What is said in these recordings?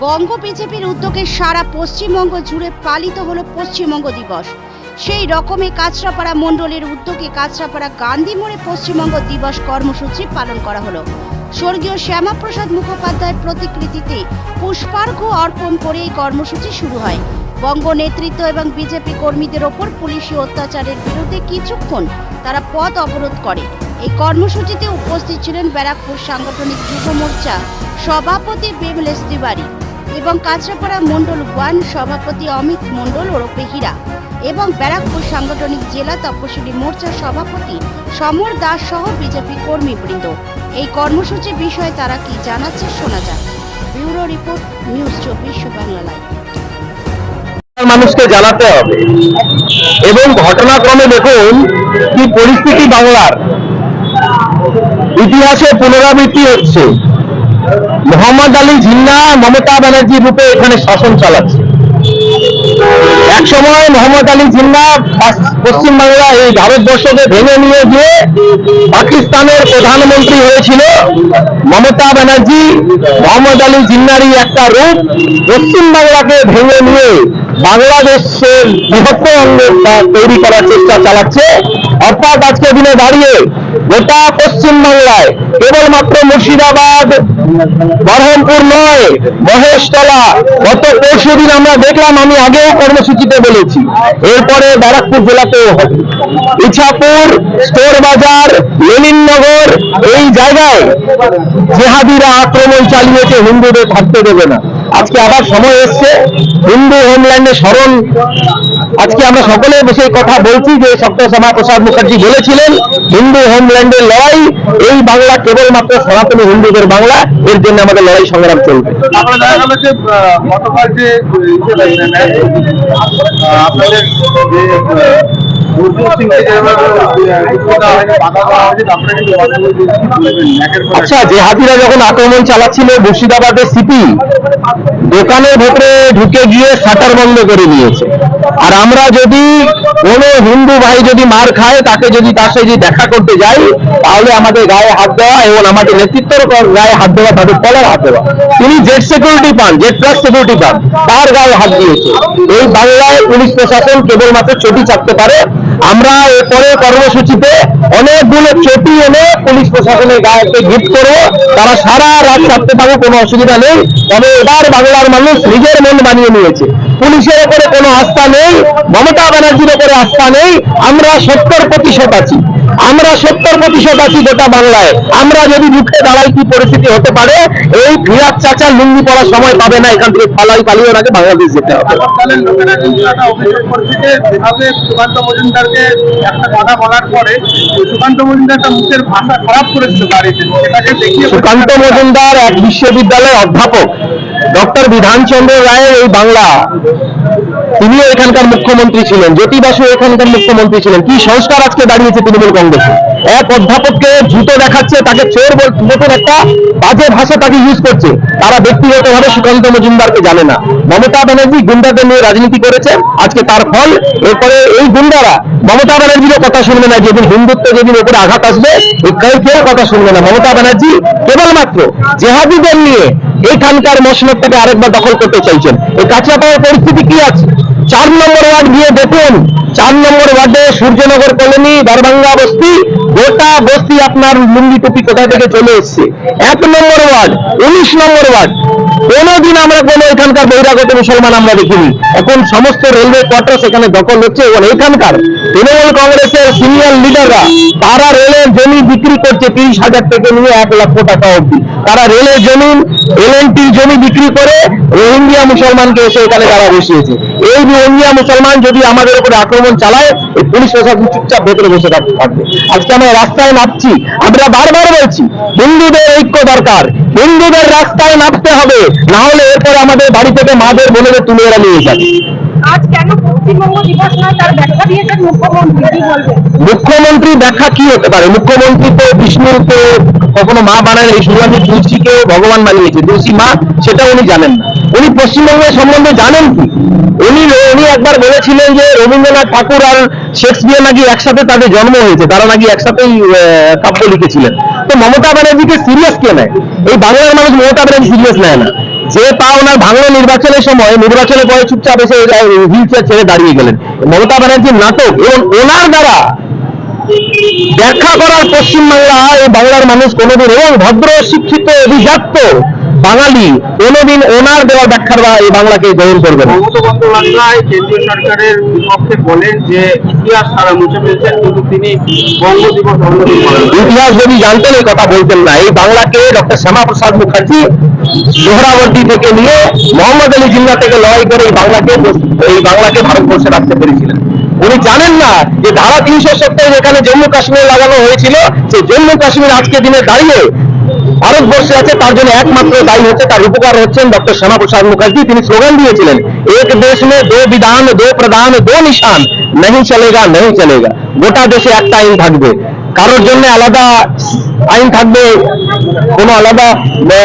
বঙ্গ বিজেপির উদ্যোগে সারা পশ্চিমবঙ্গ জুড়ে পালিত হলো পশ্চিমবঙ্গ দিবস। সেই রকমে কাঁচরাপাড়া মণ্ডলের উদ্যোগে কাঁচরাপাড়া গান্ধী মোড়ে পশ্চিমবঙ্গ দিবস কর্মসূচি পালন করা হলো। স্বর্গীয় শ্যামাপ্রসাদ মুখোপাধ্যায়ের প্রতিকৃতিতে পুষ্পার্ঘ অর্পণ করে এই কর্মসূচি শুরু হয়। বঙ্গ নেতৃত্ব এবং বিজেপি কর্মীদের ওপর পুলিশি অত্যাচারের বিরুদ্ধে কিছুক্ষণ তারা পথ অবরোধ করে। এই কর্মসূচিতে উপস্থিত ছিলেন ব্যারাকপুর সাংগঠনিক যুব মোর্চা সভাপতি বিমলেশ তিওয়ারি এবং কাঁচরাপাড়া মণ্ডল ওয়ান সভাপতি অমিত মণ্ডল ওরফে হীরা এবং ব্যারাকপুর সাংগঠনিক জেলা তপশিলি মোর্চার সভাপতি সমর দাস সহ বিজেপি কর্মীবৃন্দ। এই কর্মসূচি বিষয়ে তারা কি জানাচ্ছে শোনা যাক। ব্যুরো রিপোর্ট, নিউজ চব্বিশ বাংলা লাইভ মানুষকে জানাতে হবে। এবং ঘটনাক্রমে দেখুন কি পরিস্থিতি বাংলার। ইতিহাসে পুনরাবৃত্তি হচ্ছে। মোহাম্মদ আলী জিন্না মমতা ব্যানার্জি রূপে এখানে শাসন চালাচ্ছে। এক সময় মোহাম্মদ আলী জিন্না পশ্চিম বাংলা এই ভারতবর্ষকে ভেঙে নিয়ে গিয়ে পাকিস্তানের প্রধানমন্ত্রী হয়েছিল মমতা ব্যানার্জি। মোহাম্মদ আলী জিন্নারই একটা রূপ পশ্চিম বাংলাকে ভেঙে নিয়ে বাংলাদেশের বৃহত্তর তৈরি করার চেষ্টা চালাচ্ছে। অর্থাৎ আজকে দিনে দাঁড়িয়ে গোটা পশ্চিমবাংলায় কেবলমাত্র মুর্শিদাবাদ বরহমপুর নয়, মহেশতলা, গত পরশু দিন আমরা দেখলাম, আমি আগেও কর্মসূচিতে বলেছি, এরপরে ব্যারাকপুর জেলাতেও হবে। ইছাপুর স্টোর বাজার লেনিননগর এই জায়গায় জেহাদিরা আক্রমণ চালিয়েছে, হিন্দুদের থাকতে দেবে না। আজকে আবার সময় এসছে। হিন্দু হোমল্যান্ডে স্মরণ। আজকে আমরা সকলে বসে কথা বলছি যে সত্যশ্যামা প্রসাদ মুখার্জি বলেছিলেন, হিন্দু হোমল্যান্ডের লড়াই, এই বাংলা কেবলমাত্র সনাতনী হিন্দুদের বাংলা, এর জন্য আমাদের লড়াই সংগ্রাম চলবে। আপনাদের আচ্ছা জেহাদিরা যখন আক্রমণ চালাচ্ছিল মুর্শিদাবাদের সিপি দোকানের ভেতরে ঢুকে গিয়ে শাটার বন্ধ করে দিয়েছে। আর আমরা যদি কোনো হিন্দু ভাই যদি মার খায় তাকে যদি তার সাথে দেখা করতে যাই তাহলে আমাদের গায়ে হাত দেওয়া এবং আমাদের নেতৃত্বের গায়ে হাত দেওয়া তাদের কলার হাত দেওয়া। তিনি জেড সিকিউরিটি পান জেড প্লাস সিকিউরিটি পান তার গায়ে হাত দিয়েছে। এই বাংলায় পুলিশ প্রশাসন কেবলমাত্র চটি চাপতে পারে আমরা এরপরে কর্মসূচিতে অনেকগুলো চটি এনে পুলিশ প্রশাসনের গায়ে গিফট করব তারা সারা রাত থাকতে পারে, কোনো অসুবিধা নেই। তবে এবার বাংলার মানুষ নিজের মন বানিয়ে নিয়েছে। পুলিশের ওপরে কোনো আস্থা নেই, মমতা ব্যানার্জির ওপরে আস্থা নেই, আমরা সত্তর প্রতিশত আছি। আমরা সত্তর প্রতিশত আছি গোটা বাংলায়। আমরা যদি রুখে দাঁড়াই কি পরিস্থিতি হতে পারে, এই ফিরাজ চাচা লুঙ্গি পড়ার সময় পাবে না, এখান থেকে পালাই পালিয়ে ওনাকে বাংলাদেশ যেতে হবে। সুকান্ত মজুমদারকে একটা কথা বলার পরে সুকান্ত মুখের ভাষা খারাপ সুকান্ত মজুমদার এক বিশ্ববিদ্যালয়ের অধ্যাপক ডক্টর বিধানচন্দ্র রায়ের এই বাংলা, তিনিও এখানকার মুখ্যমন্ত্রী ছিলেন জ্যোতি বাসু এখানকার মুখ্যমন্ত্রী ছিলেন। কি সংস্কার আজকে দাঁড়িয়েছে তৃণমূল কংগ্রেসে? এক অধ্যাপককে জুতো দেখাচ্ছে, তাকে চোর মতন একটা বাজে ভাষা তাকে ইউজ করছে। তারা ব্যক্তিগতভাবে সুকান্ত মজুমদারকে জানে না। মমতা ব্যানার্জি গুন্ডাদের নিয়ে রাজনীতি করেছে, আজকে তার ফল। এরপরে এই গুন্ডারা, মমতা ব্যানার্জিরও কথা শুনবে না, যেদিন হিন্দুত্ব যেদিন ওপরে আঘাত আসবে কেউ কেউ কথা শুনবে না। মমতা ব্যানার্জি কেবলমাত্র জেহাদিদের নিয়ে এইখানকার মসনদটাকে আরেকবার দখল করতে চাইছেন। এই কাঁচরাপাড়ার পরিস্থিতি কি আছে? চার নম্বর ওয়ার্ড গিয়ে দেখুন, চার নম্বর ওয়ার্ডে সূর্যনগর কলোনি দরভাঙ্গা বস্তি, গোটা বস্তি আপনার লুঙ্গি টুপি কোথা থেকে চলে এসছে? এক নম্বর ওয়ার্ড, উনিশ নম্বর ওয়ার্ড, কোনোদিন আমরা কোনো এখানকার বহিরাগত মুসলমান আমরা দেখিনি। এখন সমস্ত রেলওয়ে কোয়ার্টার সেখানে দখল হচ্ছে এবং এখানকার তৃণমূল কংগ্রেসের সিনিয়র লিডাররা, তারা রেলের জমি বিক্রি করছে তিরিশ হাজার থেকে নিয়ে এক লক্ষ টাকা অবধি। তারা রেলের জমি এলএনটি জমি বিক্রি করে রোহিঙ্গিয়া মুসলমানকে এসে এখানে তারা বসিয়েছে। এই রোহিঙ্গিয়া মুসলমান যদি আমাদের উপরে আক্রমণ চালায়, এই পুলিশ প্রশাসন চুপচাপ ভেতরে বসে থাকবে। আজকে আমরা রাস্তায় নামছি। আমরা বারবার বলছি, হিন্দুদের ঐক্য দরকার। হিন্দুদের রাস্তায় নামতে হবে। না হলে এরপরে আমাদের বাড়ি থেকে মাদের বোনেদের তুলে এরা নিয়ে যাবে। আজ কেন পশ্চিমবঙ্গ দিবস নয় তার ব্যাখ্যা দিয়েছেন মুখ্যমন্ত্রী, কি বলবেন? মুখ্যমন্ত্রী ব্যাখ্যা কি হতে পারে? মুখ্যমন্ত্রী তো বিষ্ণুকে কখনো মা বানান এই শুধু আমি তুলসীকে ভগবান বানিয়েছে। তুলসী মা, সেটা উনি জানেন না। উনি পশ্চিমবঙ্গের সম্বন্ধে জানেন কি? উনি উনি একবার বলেছিলেন যে রবীন্দ্রনাথ ঠাকুর আর শেক্সপিয়ার নাকি একসাথে তাদের জন্ম হয়েছে। তারা নাকি একসাথেই কাব্য লিখেছিলেন। তো মমতা ব্যানার্জিকে সিরিয়াস কে নেয়? এই বাংলার মানুষ মমতা ব্যানার্জি সিরিয়াস নেয় না। যে পা ওনার ভাঙলো নির্বাচনের সময়, নির্বাচনের পরে চুপচাপ এসে হুইল চেয়ার ছেড়ে দাঁড়িয়ে গেলেন। মমতা ব্যানার্জির নাটক এবং ওনার দ্বারা ব্যাখ্যা করার পশ্চিমবাংলা এই বাংলার মানুষ কোনোদিন এবং ভদ্র, শিক্ষিত, অভিজাত বাঙালি কোনোদিন ওনার দেওয়া ব্যাখ্যার বা এই বাংলাকে গ্রহণ করবে না। মমতা বন্দ্যোপাধ্যায় কেন্দ্রীয় সরকারের বিপক্ষে বলেন যে ইতিহাস তারা মুছে ফেলছেন কিন্তু তিনি বঙ্গ দিবস। ইতিহাস যদি জানতেন এই কথা বলতেন না। এই বাংলাকে ডক্টর শ্যামা প্রসাদ মুখার্জি সোহরাবর্তী থেকে নিয়ে মোহাম্মদ আলী জিন্না থেকে লড়াই করে এই বাংলাকে এই বাংলাকে ভারতবর্ষে রাখতে পেরেছিলেন। উনি জানেন না যে ধারা তিনশো সত্তর যেখানে জম্মু কাশ্মীর লাগানো হয়েছিল সেই জম্মু কাশ্মীর আজকে দিনে দাঁড়িয়ে ভারতবর্ষে আছে, তার জন্য একমাত্র দায়ী হচ্ছে, তার উপকার হচ্ছেন ডক্টর শ্যামাপ্রসাদ মুখার্জি। তিনি স্লোগান দিয়েছিলেন, এক দেশ মে দো বিধান, দো প্রধান, দো নিশান। নেই চলেগা নেই চলেগা। গোটা দেশে একটা আইন থাকবে। কারোর জন্য আলাদা আইন থাকবে, কোন আলাদা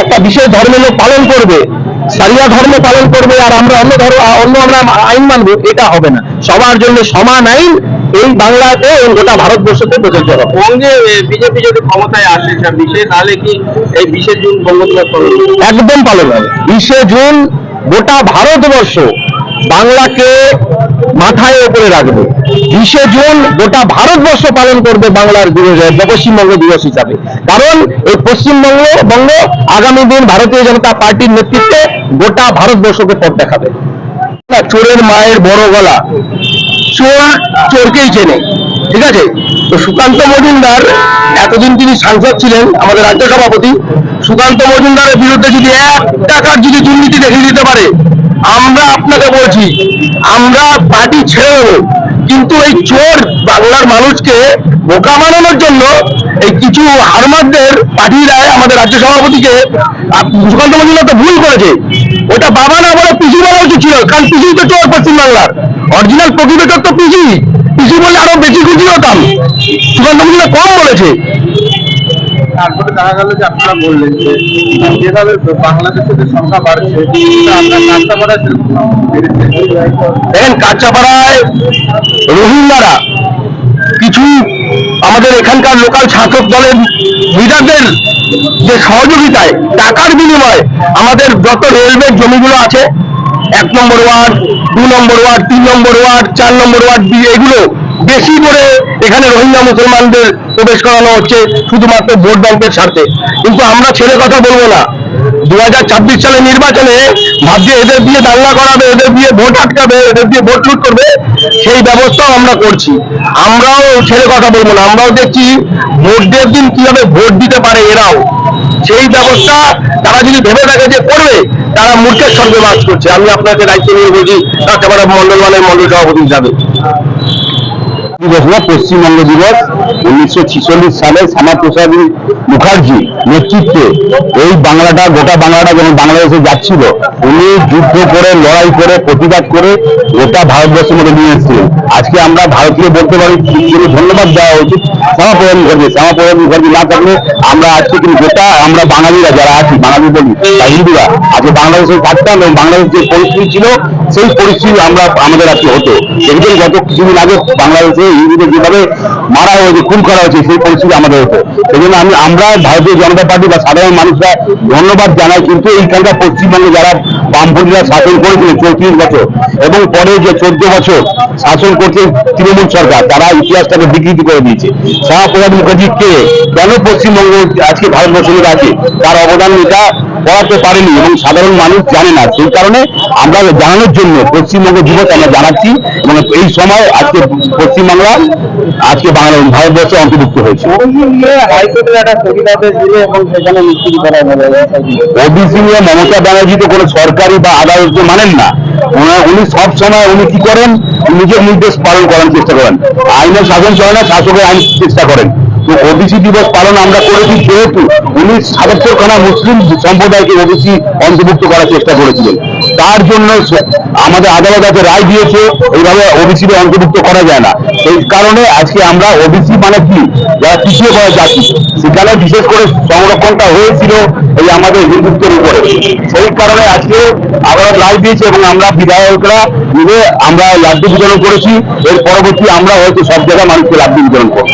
একটা বিশেষ ধর্মের লোক পালন করবে, সারিয়া ধর্ম পালন করবে, আর আমরা অন্য ধর্ম, অন্য আমরা আইন মানবো, এটা হবে না। সবার জন্য সমান আইন এই বাংলাতে এবং গোটা ভারতবর্ষতে প্রযোজ্য হবে। বঙ্গে বিজেপি যদি ক্ষমতায় আসে ছাব্বিশে তাহলে কি এই বিশে জুন? একদম পালন হবে। বিশে জুন গোটা ভারতবর্ষ বাংলাকে মাথায় উপরে রাখবে। বিশে জুন গোটা ভারতবর্ষ পালন করবে বাংলার দিবস পশ্চিমবঙ্গ দিবস হিসাবে। কারণ এই পশ্চিমবঙ্গ বঙ্গ আগামী দিন ভারতীয় জনতা পার্টির নেতৃত্বে গোটা ভারতবর্ষকে পথ দেখাবে। না, চোরের মায়ের বড় গলা। চোর চোরকেই চেনে। ঠিক আছে? তো সুকান্ত মজুমদার, এতদিন তিনি সাংসদ ছিলেন আমাদের রাজ্য সভাপতি, সুকান্ত মজুমদারের বিরুদ্ধে যদি এক টাকার যদি দুর্নীতি দেখিয়ে দিতে পারে, আমরা আপনাকে বলছি, আমরা পার্টি ছেড়ে দেবো। কিন্তু এই চোর বাংলার মানুষকে বোকা বানানোর জন্য এই কিছু হারমাদদের পাঠিয়ে দেয় আমাদের রাজ্য সভাপতিকে। সুকান্ত মজুমদার তো ভুল করেছে। ওটা বাবা না বলে পিসি বলা উচিত ছিল, কারণ পিসি তো চোর পশ্চিমবাংলার। অরিজিনাল প্রকৃত তো পিসি। পিসি বলে আরও বেশি খুশি হতাম। মজুমদার কম বলেছে। তারপরে দেখা গেল যে আপনারা বললেন যে যেভাবে বাংলাদেশের সংখ্যা বাড়ছে তা আপনার কাজটা করা সেরকম বেড়েছে দেখেন কাঁচাপাড়ায় রোহিঙ্গারা কিছু আমাদের এখানকার লোকাল ছাত্র দলের লিডারদের যে সহযোগিতায় টাকার বিনিময়ে আমাদের যত রেলওয়ের জমিগুলো আছে এক নম্বর ওয়ার্ড, দু নম্বর ওয়ার্ড, তিন নম্বর ওয়ার্ড, চার নম্বর ওয়ার্ড দিয়ে এগুলো বেশি করে এখানে রোহিঙ্গা মুসলমানদের প্রবেশ করানো হচ্ছে শুধুমাত্র ভোট ব্যাংকের স্বার্থে। কিন্তু আমরা ছেড়ে কথা বলব না। দু হাজার সালের নির্বাচনে ভাবছে এদের দিয়ে দাঙ্গা করাবে, এদের দিয়ে ভোট আটকাবে, এদের দিয়ে ভোট লুট করবে, সেই ব্যবস্থাও আমরা করছি। আমরাও ছেড়ে কথা বলব না, আমরাও দেখছি ভোটের দিন কীভাবে ভোট দিতে পারে এরাও। সেই ব্যবস্থা তারা যদি ভেবে থাকে যে করবে, তারা মূর্খের সঙ্গে বাস করছে। আমি আপনাকে দায়িত্ব নিয়ে বলছি একেবারে মন্ডল মানে মন্ডল সভাপতি হিসাবে। দিবস না পশ্চিমবঙ্গ দিবস উনিশশো সালে শ্যামাপ্রসাদ মুখার্জি নেতৃত্বে এই বাংলাটা, গোটা বাংলাটা যখন বাংলাদেশে যাচ্ছিল, উনি যুদ্ধ করে, লড়াই করে, প্রতিবাদ করে গোটা ভারতবর্ষের মধ্যে নিয়ে এসেছিলেন। আজকে আমরা ভারতীয় বলতে পারি কিন্তু ধন্যবাদ দেওয়া উচিত শ্যামাপ্রসাদ মুখার্জি। শ্যামাপ্রসাদ মুখার্জি না থাকলে আমরা আজকে কিন্তু গোটা, আমরা বাঙালিরা যারা আছি, বাঙালি বলি, বা হিন্দুরা, আজকে বাংলাদেশে থাকতাম এবং বাংলাদেশ যে পরিস্থিতি ছিল সেই পরিস্থিতি আমরা আমাদের আজকে হতো। দেখবেন গত কিছুদিন আগে বাংলাদেশে হিন্দুদের যেভাবে মারা হয়েছে, খুন করা হয়েছে, সেই পরিস্থিতি আমাদের হতো। সেই জন্য আমি, আমরা ভারতীয় জনতা পার্টি বা সাধারণ মানুষরা ধন্যবাদ জানাই, কিন্তু এইখানকার পশ্চিমবঙ্গে যারা বামপন্থীরা শাসন করেছিলেন চৌত্রিশ বছর এবং পরে যে চোদ্দ বছর শাসন করছে তৃণমূল সরকার, তারা ইতিহাসটাকে বিকৃতি করে দিয়েছে। শ্যামাপ্রসাদ মুখার্জি কে? কেন পশ্চিমবঙ্গ আজকে ভারতবর্ষের মধ্যে আছে? তার অবদান এটা করাতে পারেনি এবং সাধারণ মানুষ জানে না। সেই কারণে আমরা জানানোর জন্য পশ্চিমবঙ্গ দিবস আমরা জানাচ্ছি এবং এই সময় আজকে পশ্চিমবাংলা, আজকে বাংলা ভারতবর্ষে অন্তর্ভুক্ত হয়েছে। ওবিসি নিয়ে মমতা ব্যানার্জি তো কোনো সরকারি বা আদালতকে মানেন না। উনি সব সময় উনি কি করেন? নিজের নির্দেশ পালন করার চেষ্টা করেন। আইনের শাসন চলে না, শাসকের আইন চেষ্টা করেন। তো ওবিসি দিবস পালন আমরা করেছি, যেহেতু উনি সাতাত্তর খানা মুসলিম সম্প্রদায়কে ওবিসি অন্তর্ভুক্ত করার চেষ্টা করেছিলেন। তার জন্য আমাদের আদালত আজকে রায় দিয়েছে, এইভাবে ওবিসি অন্তর্ভুক্ত করা যায় না। সেই কারণে আজকে আমরা ওবিসি মানে কি? যারা পিছিয়ে পড়া জাতি। সেখানে বিশেষ করে সংরক্ষণটা হয়েছিল এই আমাদের হিন্দুত্বের উপরে। সেই কারণে আজকে আদালত রায় দিয়েছে এবং আমরা বিধায়করা মিলে আমরা লাড্ডু বিতরণ করেছি। এর পরবর্তী আমরা হয়তো সব জায়গায় মানুষকে লাড্ডু বিতরণ করব।